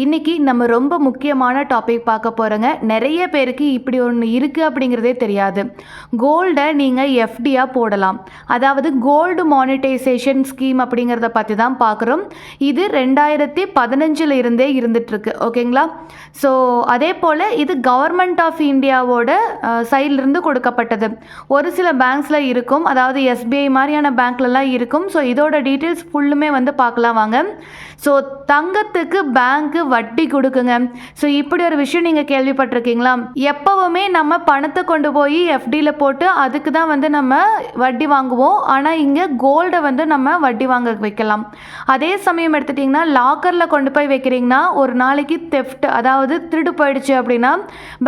இன்னைக்கு நம்ம ரொம்ப முக்கியமான டாபிக் பார்க்க போகிறோங்க நிறைய பேருக்கு இப்படி ஒன்று இருக்குது அப்படிங்கிறதே தெரியாது. கோல்டை நீங்கள் எஃப்டியாக போடலாம். அதாவது கோல்டு மானிட்டைசேஷன் ஸ்கீம் அப்படிங்கிறத பற்றி தான் பார்க்குறோம். இது ரெண்டாயிரத்தி பதினஞ்சில் இருந்தே இருந்துகிட்ருக்கு ஓகேங்களா ஸோ அதே போல் இது கவர்மெண்ட் ஆஃப் இந்தியாவோட சைட்லேருந்து கொடுக்கப்பட்டது. ஒரு சில பேங்க்ஸில் இருக்கும். அதாவது எஸ்பிஐ மாதிரியான பேங்க்லலாம் இருக்கும். ஸோ இதோட டீட்டெயில்ஸ் ஃபுல்லுமே வந்து பார்க்கலாம் வாங்க. ஸோ தங்கத்துக்கு பேங்க்கு வட்டி கொடுக்குங்க. ஸோ இப்படி ஒரு விஷயம் நீங்கள் கேள்விப்பட்டிருக்கீங்களா? எப்போவுமே நம்ம பணத்தை கொண்டு போய் எஃப்டியில் போட்டு அதுக்கு தான் வந்து நம்ம வட்டி வாங்குவோம். ஆனால் இங்கே கோல்டை வந்து நம்ம வட்டி வாங்க வைக்கலாம். அதே சமயம் எடுத்துட்டிங்கன்னா லாக்கரில் கொண்டு போய் வைக்கிறீங்கன்னா ஒரு நாளைக்கு தெஃப்ட் அதாவது திருடு போயிடுச்சு அப்படின்னா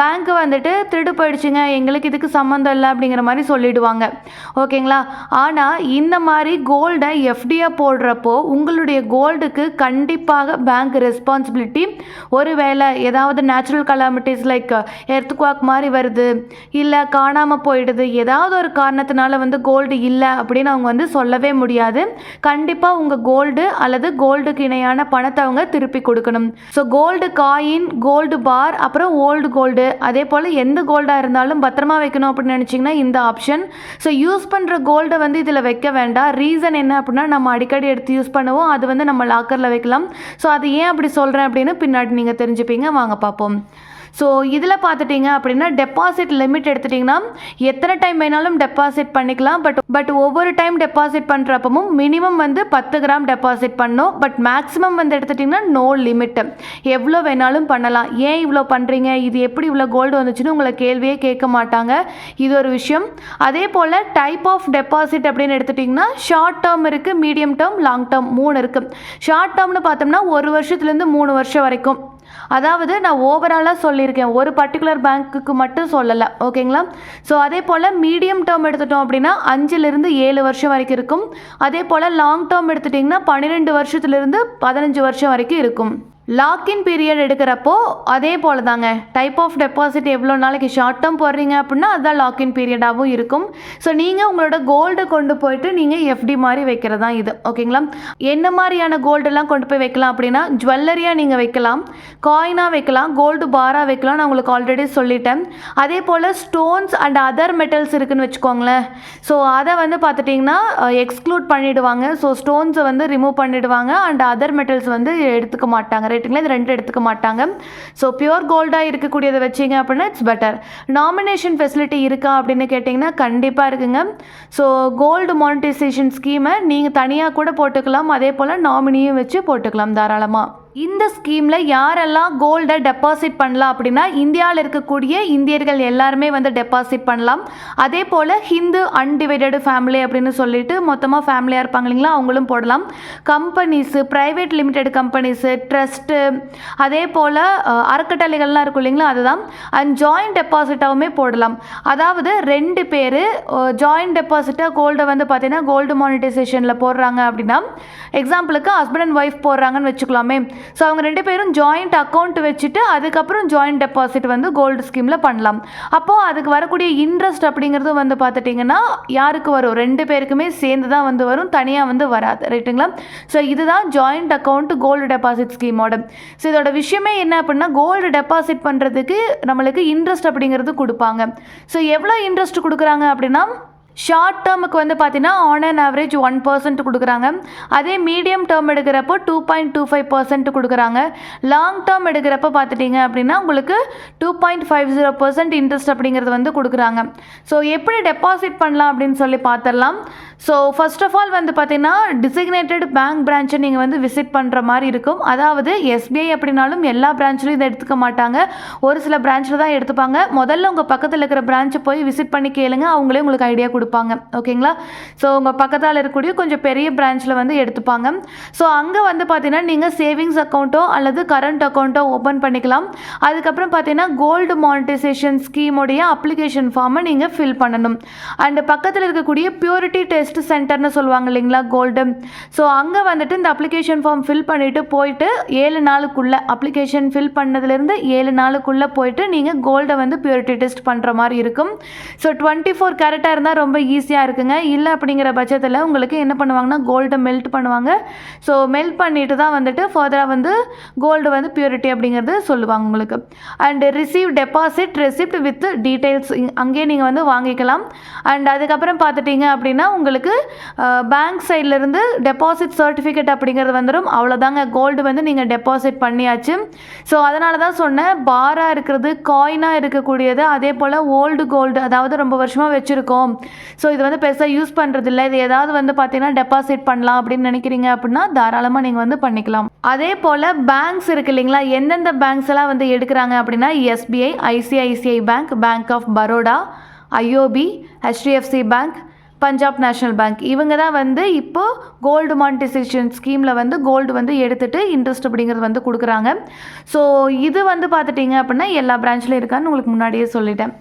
பேங்க்கு வந்துட்டு திருடு போயிடுச்சுங்க. எங்களுக்கு இதுக்கு சம்மந்தம் இல்லை அப்படிங்கிற மாதிரி சொல்லிடுவாங்க. ஓகேங்களா? ஆனால் இந்த மாதிரி கோல்டை எஃப்டியாக போடுறப்போ உங்களுடைய கோல்டுக்கு கண்டிப்பாக பேங்க் ரெஸ்பான்சிபிலிட்டி ஒருவேளை ஏதாவது நேச்சுரல் கலாமிட்டிஸ் லைக் எர்த்குவாக் மாதிரி வருது இல்லை காணாமல் போயிடுது ஏதாவது ஒரு காரணத்தினால வந்து கோல்டு இல்லை அப்படின்னு அவங்க வந்து சொல்லவே முடியாது. கண்டிப்பாக உங்கள் கோல்டு அல்லது கோல்டுக்கு இணையான பணத்தை அவங்க திருப்பி கொடுக்கணும். So gold coin gold bar அப்புறம் ஓல்டு கோல்டு அதே போல் எந்த கோல்டாக இருந்தாலும் பத்திரமா வைக்கணும் அப்படின்னு நினச்சிங்கன்னா இந்த ஆப்ஷன் ஸோ யூஸ் பண்ணுற கோல்டை வந்து இதில் வைக்க வேண்டாம். ரீசன் என்ன அப்படின்னா நம்ம அடிக்கடி எடுத்து யூஸ் பண்ணுவோம். அது வந்து நம்ம லாக்கரில் வைக்கலாம். ஸோ அது ஏன் அப்படி சொல்கிறேன் அப்படின்னு பின்னாடி நீங்கள் தெரிஞ்சுப்பீங்க. வாங்க பார்ப்போம் ஸோ இதில் பார்த்துட்டிங்க அப்படின்னா டெபாசிட் லிமிட் எடுத்துட்டிங்கன்னா எத்தனை டைம் வேணாலும் டெபாசிட் பண்ணிக்கலாம். பட் பட் ஒவ்வொரு டைம் டெபாசிட் பண்ணுறப்பமும் மினிமம் வந்து பத்து கிராம் டெபாசிட் பண்ணணும். பட் மேக்ஸிமம் வந்து எடுத்துட்டிங்கன்னா நோ லிமிட் எவ்வளோ வேணாலும் பண்ணலாம். ஏன் இவ்வளோ பண்ணுறீங்க இது எப்படி இவ்வளோ கோல்டு வந்துச்சுன்னு உங்களை கேள்வியே கேட்க மாட்டாங்க. இது ஒரு விஷயம். அதே போல் டைப் ஆஃப் டெபாசிட் அப்படின்னு எடுத்துட்டிங்கன்னா ஷார்ட் டேர்ம் இருக்குது மீடியம் டேர்ம் லாங் டேர்ம் மூணு இருக்குது ஷார்ட் டேர்ம்னு பார்த்தோம்னா ஒரு வருஷத்துலேருந்து மூணு வருஷம் வரைக்கும். அதாவது நான் ஓவராலாக சொல்லியிருக்கேன். ஒரு பர்டிகுலர் பேங்க்குக்கு மட்டும் சொல்லலை. ஓகேங்களா ஸோ அதே போல் மீடியம் டேர்ம் எடுத்துட்டோம் அப்படின்னா அஞ்சுலேருந்து ஏழு வருஷம் வரைக்கும் இருக்கும். அதே போல் லாங் டேர்ம் எடுத்துட்டிங்கன்னா பன்னிரெண்டு வருஷத்துலேருந்து பதினஞ்சு வருஷம் வரைக்கும் இருக்கும். லாக்இன் பீரியட் எடுக்கிறப்போ அதே போல் தாங்க டைப் ஆஃப் டெபாசிட் எவ்வளோ நாளைக்கு ஷார்ட் டேர்ம் போடுறீங்க அப்படின்னா அதுதான் லாக்இன் பீரியடாகவும் இருக்கும். ஸோ நீங்கள் உங்களோட கோல்டை கொண்டு போயிட்டு நீங்கள் எஃப்டி மாதிரி வைக்கிறது தான் இது. ஓகேங்களா என்ன மாதிரியான கோல்டெல்லாம் கொண்டு போய் வைக்கலாம் அப்படின்னா ஜுவல்லரியாக நீங்கள் வைக்கலாம் காயினாக வைக்கலாம் கோல்டு பாராக வைக்கலாம் நான் உங்களுக்கு ஆல்ரெடி சொல்லிட்டேன். அதே போல் ஸ்டோன்ஸ் அண்ட் அதர் மெட்டல்ஸ் இருக்குன்னு வச்சுக்கோங்களேன். ஸோ அதை வந்து பார்த்துட்டிங்கன்னா எக்ஸ்க்ளூட் பண்ணிவிடுவாங்க ஸோ ஸ்டோன்ஸை வந்து ரிமூவ் பண்ணிவிடுவாங்க அண்ட் அதர் மெட்டல்ஸ் வந்து எடுத்துக்க மாட்டாங்க. ரேட்டிங்கில் இது ரெண்டு எடுத்துக்க மாட்டாங்க. ஸோ பியூர் கோல்டாக இருக்கக்கூடியதை வச்சிங்க அப்படின்னா இட்ஸ் பெட்டர் நாமினேஷன் ஃபெசிலிட்டி இருக்கா அப்படின்னு கேட்டிங்கன்னா கண்டிப்பாக இருக்குங்க. ஸோ கோல்டு மானிட்டைசேஷன் ஸ்கீமை நீங்கள் தனியாக கூட போட்டுக்கலாம். அதே போல் நாமினியும் வச்சு போட்டுக்கலாம் தாராளமாக இந்த ஸ்கீமில் யாரெல்லாம் கோல்டை டெபாசிட் பண்ணலாம் அப்படின்னா இந்தியாவில் இருக்கக்கூடிய இந்தியர்கள் எல்லாருமே வந்து டெபாசிட் பண்ணலாம். அதே போல் ஹிந்து அன்டிவைடடு ஃபேமிலி அப்படின்னு சொல்லிட்டு மொத்தமாக ஃபேமிலியாக இருப்பாங்க இல்லைங்களா? அவங்களும் போடலாம். Companies private limited companies trust அதே போல் அறக்கட்டளைகள்லாம் இருக்கும் இல்லைங்களா? அதுதான். அண்ட் ஜாயிண்ட் டெபாசிட்டாகவுமே போடலாம். அதாவது ரெண்டு பேர் ஜாயின்ட் டெபாசிட்டாக கோல்டை வந்து பார்த்தீங்கன்னா கோல்டு மானிட்டைசேஷனில் போடுறாங்க அப்படின்னா எக்ஸாம்பிளுக்கு ஹஸ்பண்ட் அண்ட் ஒய்ஃப் போடுறாங்கன்னு வச்சுக்கலாமே. ஸோ அவங்க ரெண்டு பேரும் ஜாயிண்ட் அக்கௌண்ட் வச்சுட்டு அதுக்கப்புறம் ஜாயிண்ட் டெபாசிட் வந்து கோல்டு ஸ்கீமில் பண்ணலாம். அப்போது அதுக்கு வரக்கூடிய இன்ட்ரெஸ்ட் அப்படிங்கிறது வந்து பார்த்துட்டிங்கன்னா யாருக்கு வரும்? ரெண்டு பேருக்குமே சேர்ந்து தான் வந்து வரும். தனியாக வந்து வராது. ரைட்டுங்களா ஸோ இதுதான் ஜாயிண்ட் அக்கௌண்ட் கோல்டு டெபாசிட் ஸ்கீமோட ஸோ இதோட விஷயமே என்ன அப்படின்னா கோல்டு டெபாசிட் பண்ணுறதுக்கு நம்மளுக்கு இன்ட்ரெஸ்ட் அப்படிங்கிறது கொடுப்பாங்க. ஸோ எவ்வளோ இன்ட்ரெஸ்ட் கொடுக்குறாங்க அப்படின்னா ஷார்ட் டேர்முக்கு வந்து பார்த்தீங்கன்னா on and average one percent கொடுக்குறாங்க. அதே medium term எடுக்கிறப்போ two point two five percent கொடுக்குறாங்க. லாங் டேர்ம் எடுக்கிறப்ப பார்த்துட்டிங்க அப்படின்னா உங்களுக்கு two point five zero percent interest அப்படிங்கிறது வந்து கொடுக்குறாங்க. ஸோ எப்படி டெபாசிட் பண்ணலாம் அப்படின்னு சொல்லி பார்த்துடலாம் ஸோ ஃபர்ஸ்ட் ஆஃப் ஆல் வந்து பார்த்தீங்கன்னா டிசிக்னேட்டட் பேங்க் பிரான்ச்சை நீங்கள் வந்து விசிட் பண்ணுற மாதிரி இருக்கும். அதாவது எஸ்பிஐ அப்படின்னாலும் எல்லா பிரான்ச்லையும் இதை எடுத்துக்க மாட்டாங்க. ஒரு சில பிரான்ச்சில் தான் எடுத்துப்பாங்க. முதல்ல உங்கள் பக்கத்தில் இருக்கிற பிரான்ச்சை போய் விசிட் பண்ணி கேளுங்க. அவங்களே உங்களுக்கு ஐடியா கொடுப்பாங்க. ஓகேங்களா ஸோ உங்கள் பக்கத்தால் இருக்கக்கூடிய கொஞ்சம் பெரிய பிரான்ச்சில் வந்து எடுத்துப்பாங்க. ஸோ அங்கே வந்து பார்த்தீங்கன்னா நீங்கள் சேவிங்ஸ் அக்கௌண்ட்டோ அல்லது கரண்ட் அக்கௌண்ட்டோ ஓப்பன் பண்ணிக்கலாம். அதுக்கப்புறம் பார்த்தீங்கன்னா கோல்டு மானிட்டைசேஷன் ஸ்கீமுடைய அப்ளிகேஷன் ஃபார்மை நீங்கள் ஃபில் பண்ணணும். அண்டு பக்கத்தில் இருக்கக்கூடிய பியூரிட்டி டெஸ்ட் சென்டர்னு சொல்லுவாங்க இல்லைங்களா கோல்டு ஸோ அங்கே வந்துட்டு இந்த அப்ளிகேஷன் ஃபார்ம் ஃபில் பண்ணிவிட்டு போயிட்டு ஏழு நாளுக்குள்ளே அப்ளிகேஷன் ஃபில் பண்ணதுலேருந்து ஏழு நாளுக்குள்ளே போயிட்டு நீங்கள் கோல்டை வந்து பியூரிட்டி டெஸ்ட் பண்ணுற மாதிரி இருக்கும். ஸோ டுவெண்ட்டி ஃபோர் கேரட்டாக இருந்தால் ரொம்ப ரொம்ப ஈஸியாக இருக்குங்க. இல்லை அப்படிங்கிற பட்சத்தில் உங்களுக்கு என்ன பண்ணுவாங்கன்னா கோல்டை மெல்ட் பண்ணுவாங்க. ஸோ மெல்ட் பண்ணிட்டு தான் வந்துட்டு ஃபர்தராக வந்து கோல்டு வந்து பியூரிட்டி அப்படிங்கிறது சொல்லுவாங்க உங்களுக்கு. And receive deposit receipt with details அங்கேயே நீங்கள் வந்து வாங்கிக்கலாம். அண்ட் அதுக்கப்புறம் பார்த்துட்டிங்க அப்படின்னா உங்களுக்கு பேங்க் சைட்லேருந்து டெபாசிட் சர்டிஃபிகேட் அப்படிங்கிறது வந்துடும் அவ்வளோதாங்க கோல்டு வந்து நீங்கள் டெபாசிட் பண்ணியாச்சு. ஸோ அதனால தான் சொன்னேன். பாராக இருக்கிறது காயினாக இருக்கக்கூடியது அதே போல் ஓல்டு கோல்டு அதாவது ரொம்ப வருஷமாக வச்சுருக்கோம். ஸோ இது வந்து பெருசாக யூஸ் பண்ணுறதில்ல இது ஏதாவது வந்து பார்த்தீங்கன்னா டெபாசிட் பண்ணலாம் அப்படின்னு நினைக்கிறீங்க அப்படின்னா தாராளமாக நீங்கள் வந்து பண்ணிக்கலாம். அதே போல் பேங்க்ஸ் இருக்கு இல்லைங்களா? எந்தெந்த பேங்க்ஸ் எல்லாம் வந்து எடுக்கிறாங்க அப்படின்னா SBI ICICI bank bank of Baroda IOB HDFC bank Punjab national bank. இவங்க தான் வந்து இப்போ கோல்டு மானிட்டைசேஷன் ஸ்கீமில் வந்து கோல்டு வந்து எடுத்துகிட்டு இன்ட்ரெஸ்ட் அப்படிங்கிறது வந்து கொடுக்குறாங்க. ஸோ இது வந்து பார்த்துட்டிங்க அப்படின்னா எல்லா பிரான்ச்லையும் இருக்கான்னு உங்களுக்கு முன்னாடியே சொல்லிட்டேன்.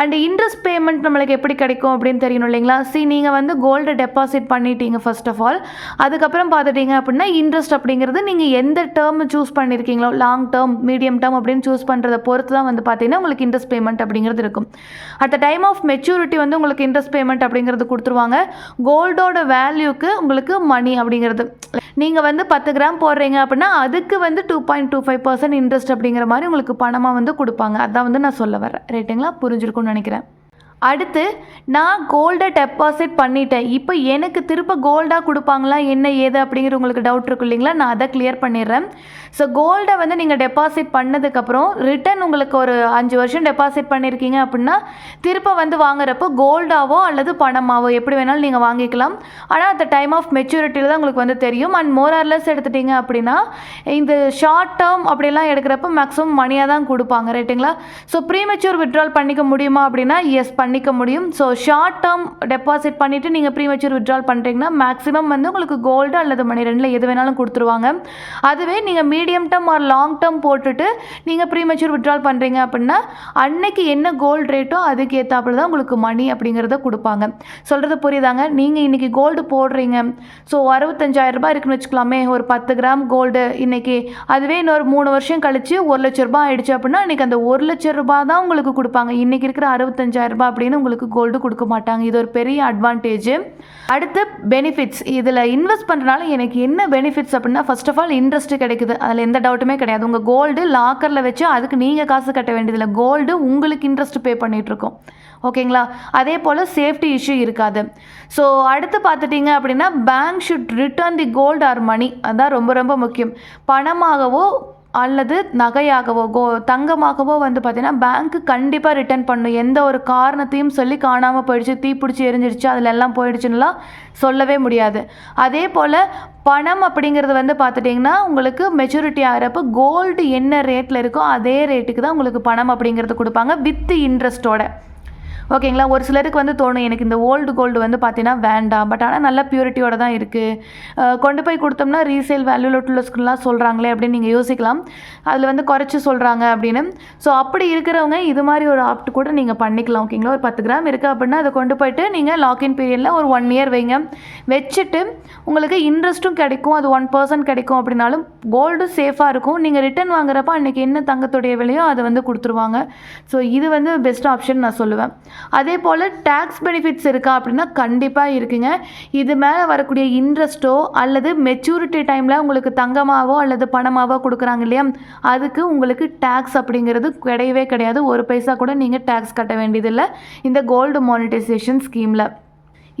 அண்ட் இன்ட்ரெஸ்ட் பேமெண்ட் நம்மளுக்கு எப்படி கிடைக்கும் அப்படின்னு தெரியணும் இல்லைங்களா? சி நீங்கள் வந்து கோல்டு டெபாசிட் பண்ணிட்டீங்க ஃபர்ஸ்ட் ஆஃப் ஆல் அதுக்கப்புறம் பார்த்துட்டிங்க அப்படின்னா இன்ட்ரெஸ்ட் அப்படிங்கிறது நீங்கள் எந்த டேர்ம் சூஸ் பண்ணியிருக்கீங்களோ லாங் டேர்ம் மீடியம் டேர்ம் அப்படின்னு சூஸ் பண்ணுறத பொறுத்து தான் வந்து பார்த்தீங்கன்னா உங்களுக்கு இன்ட்ரெஸ்ட் பேமெண்ட் அப்படிங்கிறது இருக்கும். At the time of maturity வந்து உங்களுக்கு இன்ட்ரெஸ்ட் பேமெண்ட் அப்படிங்கிறது கொடுத்துருவாங்க. கோல்டோட வேல்யூக்கு உங்களுக்கு மணி அப்படிங்கிறது. நீங்கள் வந்து பத்து கிராம் போடுறீங்க அப்படின்னா அதுக்கு வந்து two point two five percent interest அப்படிங்கிற மாதிரி உங்களுக்கு பணமாக வந்து கொடுப்பாங்க. அதான் வந்து நான் சொல்ல வரேன் ரைட்டுங்களா புரிஞ்சிருக்கும்னு நினைக்கிறேன். அடுத்து நான் கோல்டை டெபாசிட் பண்ணிட்டேன். இப்போ எனக்கு திருப்ப கோல்டாக கொடுப்பாங்களா? என்ன ஏது அப்படிங்கிற உங்களுக்கு டவுட் இருக்கும் இல்லைங்களா? நான் அதை கிளியர் பண்ணிடுறேன். ஸோ கோல்டை வந்து நீங்கள் டெபாசிட் பண்ணதுக்கப்புறம் ரிட்டர்ன் உங்களுக்கு ஒரு அஞ்சு வருஷம் டெபாசிட் பண்ணியிருக்கீங்க அப்படின்னா திருப்ப வந்து வாங்குறப்போ கோல்டாவோ அல்லது பணமாவோ எப்படி வேணாலும் நீங்கள் வாங்கிக்கலாம். ஆனால் at டைம் ஆஃப் மெச்சூரிட்டியில் தான் உங்களுக்கு வந்து தெரியும். அண்ட் மோரார்லெஸ் எடுத்துட்டீங்க அப்படின்னா இந்த ஷார்ட் டேர்ம் அப்படிலாம் எடுக்கிறப்ப மேக்ஸிமம் மணியாக தான் கொடுப்பாங்க ரைட்டுங்களா ஸோ ப்ரீமெச்சூர் விட்ரால் பண்ணிக்க முடியுமா அப்படின்னா எஸ் பண்ணிக்க முடியும். ஸோ ஷார்ட் டேர்ம் டெபாசிட் பண்ணிவிட்டு நீங்கள் ப்ரீ மெச்சூர் விட்ரால் பண்ணுறீங்கன்னா மேக்ஸிமம் வந்து உங்களுக்கு கோல்டு அல்லது மணி ரெண்டில் எது வேணாலும் கொடுத்துருவாங்க. அதுவே நீங்கள் medium term or long term போட்டுட்டு நீங்கள் ப்ரீ மெச்சூர் விட்ரால் பண்ணுறீங்க அப்படின்னா அன்னைக்கு என்ன கோல்டு ரேட்டோ அதுக்கு ஏற்றாப்புல தான் உங்களுக்கு மணி அப்படிங்கிறத கொடுப்பாங்க. சொல்கிறது புரியுதாங்க? நீங்கள் இன்றைக்கி கோல்டு போடுறீங்க. ஸோ அறுபத்தஞ்சாயிரம் ரூபாய் இருக்குன்னு வச்சுக்கலாமே. ஒரு பத்து கிராம் கோல்டு இன்றைக்கி அதுவே இன்னொரு மூணு வருஷம் கழித்து ஒரு லட்ச ரூபாய் ஆயிடுச்சு அப்படின்னா இன்றைக்கி அந்த ஒரு லட்ச ரூபாய் தான் உங்களுக்கு கொடுப்பாங்க. இன்றைக்கி இருக்கிற அறுபத்தஞ்சாயிரம் ரூபாய் அப்படின்னு உங்களுக்கு கோல்டு கொடுக்க மாட்டாங்க. இது ஒரு பெரிய அட்வான்டேஜ் அடுத்து பெனிஃபிட்ஸ் இதில் இன்வெஸ்ட் பண்ணுறனால எனக்கு என்ன பெனிஃபிட்ஸ் அப்படின்னா ஃபர்ஸ்ட் ஆஃப் ஆல் இன்ட்ரெஸ்ட் கிடைக்குது. அதில் எந்த டவுட்டுமே கிடையாது. உங்கள் கோல்டு லாக்கரில் வச்சு அதுக்கு நீங்கள் காசு கட்ட வேண்டியதில்லை. கோல்டு உங்களுக்கு இன்ட்ரெஸ்ட் பே பண்ணிகிட்ருக்கோம் ஓகேங்களா அதே போல் சேஃப்டி இஷ்யூ இருக்காது. ஸோ அடுத்து பார்த்துட்டிங்க அப்படின்னா bank should return the gold or money அதுதான் ரொம்ப ரொம்ப முக்கியம். பணமாகவோ அல்லது நகையாகவோ கோ தங்கமாகவோ வந்து பார்த்தீங்கன்னா பேங்க்கு கண்டிப்பாக ரிட்டர்ன் பண்ணும். எந்த ஒரு காரணத்தையும் சொல்லி காணாமல் போயிடுச்சு தீப்பிடிச்சி எரிஞ்சிடுச்சு அதில் எல்லாம் போயிடுச்சுன்னுலாம் சொல்லவே முடியாது. அதே போல் பணம் அப்படிங்கிறது வந்து பார்த்துட்டிங்கன்னா உங்களுக்கு மெச்சூரிட்டி ஆகிறப்ப கோல்டு என்ன ரேட்டில் இருக்கோ அதே ரேட்டுக்கு தான் உங்களுக்கு பணம் அப்படிங்கிறது கொடுப்பாங்க வித் இன்ட்ரெஸ்ட்டோட ஓகேங்களா? ஒரு சிலருக்கு வந்து தோணும் எனக்கு இந்த ஓல்டு கோல்டு வந்து பார்த்தீங்கன்னா வேண்டாம். பட் ஆனால் நல்ல பியூரிட்டியோட தான் இருக்குது கொண்டு போய் கொடுத்தோம்னா ரீசேல் வேல்யூலோட்டுலஸ்க்குலாம் சொல்கிறாங்களே அப்படின்னு நீங்கள் யோசிக்கலாம். அதில் வந்து குறைச்சி சொல்கிறாங்க அப்படின்னு. ஸோ அப்படி இருக்கிறவங்க இது மாதிரி ஒரு ஆப்ட் கூட நீங்கள் பண்ணிக்கலாம் ஓகேங்களா? ஒரு பத்து கிராம் இருக்குது அப்படின்னா அதை கொண்டு போயிட்டு நீங்கள் லாக்இன் பீரியடில் ஒரு ஒன் இயர் வைங்க. வச்சுட்டு உங்களுக்கு இன்ட்ரெஸ்ட்டும் கிடைக்கும் அது ஒன் பர்சன்ட் கிடைக்கும் அப்படின்னாலும் கோல்டும் சேஃபாக இருக்கும். நீங்கள் ரிட்டர்ன் வாங்குறப்ப அன்றைக்கி என்ன தங்கத்துடைய விலையோ அதை வந்து கொடுத்துருவாங்க. ஸோ இது வந்து பெஸ்ட் ஆப்ஷன் நான் சொல்லுவேன். அதே போல் டேக்ஸ் பெனிஃபிட்ஸ் இருக்கா அப்படின்னா கண்டிப்பாக இருக்குங்க. இது மேலே வரக்கூடிய இன்ட்ரெஸ்ட்டோ அல்லது மெச்சூரிட்டி டைமில் உங்களுக்கு தங்கமாவோ அல்லது பணமாவோ கொடுக்குறாங்க இல்லையா? அதுக்கு உங்களுக்கு டேக்ஸ் அப்படிங்கிறது கிடையவே கிடையாது. ஒரு பைசா கூட நீங்கள் டேக்ஸ் கட்ட வேண்டியதில்லை. இந்த கோல்டு மானிட்டைசேஷன் ஸ்கீமில்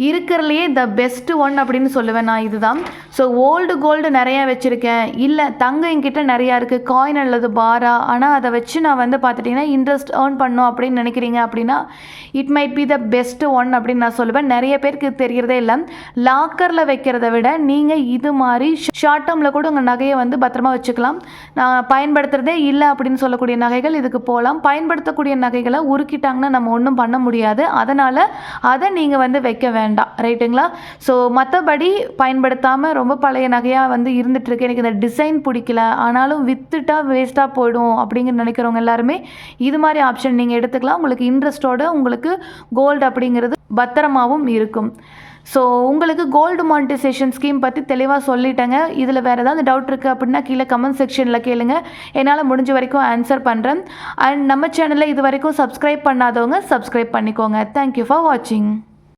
இருக்கிறதுலையே த பெஸ்ட்டு ஒன் அப்படின்னு சொல்லுவேன் நான் இதுதான். ஸோ ஓல்டு கோல்டு நிறையா வச்சுருக்கேன். இல்லை தங்கம் என்கிட்ட நிறையா இருக்குது காயின் அல்லது பாரா ஆனால் அதை வச்சு நான் வந்து பார்த்துட்டிங்கன்னா இன்ட்ரெஸ்ட் ஏர்ன் பண்ணோம் அப்படின்னு நினைக்கிறீங்க அப்படின்னா it might be the best one அப்படின்னு நான் சொல்லுவேன். நிறைய பேருக்கு தெரிகிறதே தெரியறதே இல்லை. லாக்கரில் வைக்கிறத விட நீங்கள் இது மாதிரி ஷார்ட் டேர்மில் கூட உங்கள் நகையை வந்து பத்திரமா வச்சுக்கலாம். நான் பயன்படுத்துகிறதே இல்லை அப்படின்னு சொல்லக்கூடிய நகைகள் இதுக்கு போகலாம் பயன்படுத்தக்கூடிய நகைகளை உருக்கிட்டாங்கன்னா நம்ம ஒன்றும் பண்ண முடியாது. அதனால் அதை நீங்கள் வந்து வைக்க வேண்டாம். ரைட்டுங்களா ஸோ மற்றபடி பயன்படுத்தாமல் ரொம்ப பழைய நகையாக வந்து இருந்துகிட்ருக்கு எனக்கு இந்த டிசைன் பிடிக்கல. ஆனாலும் வித்துட்டா வேஸ்ட்டாக போயிடும் அப்படிங்கிற நினைக்கிறவங்க எல்லாருமே இது மாதிரி ஆப்ஷன் நீங்கள் எடுத்துக்கலாம். உங்களுக்கு இன்ட்ரெஸ்ட்டோட உங்களுக்கு கோல்டு அப்படிங்கிறது பத்திரமாகவும் இருக்கும். ஸோ உங்களுக்கு கோல்டு மானிட்டைசேஷன் ஸ்கீம் பற்றி தெளிவாக சொல்லிட்டேங்க. இதில் வேறு ஏதாவது டவுட் இருக்குது அப்படின்னா கீழே கமெண்ட் செக்ஷனில் கேளுங்க. என்னால் முடிஞ்ச வரைக்கும் ஆன்சர் பண்ணுறேன் அண்ட் நம்ம சேனலில் இது வரைக்கும் சப்ஸ்கிரைப் பண்ணாதவங்க சப்ஸ்கிரைப் பண்ணிக்கோங்க. தேங்க்யூ ஃபார் வாட்சிங்